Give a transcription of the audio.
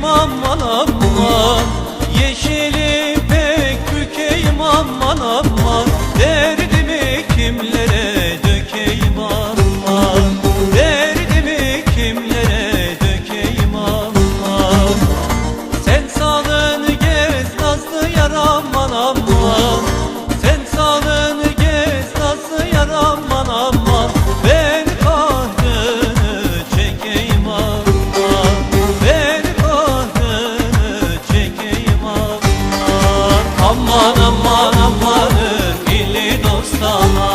bükeyim aman aman Yeşili pek bükeyim aman aman. Derdimi kimlere dili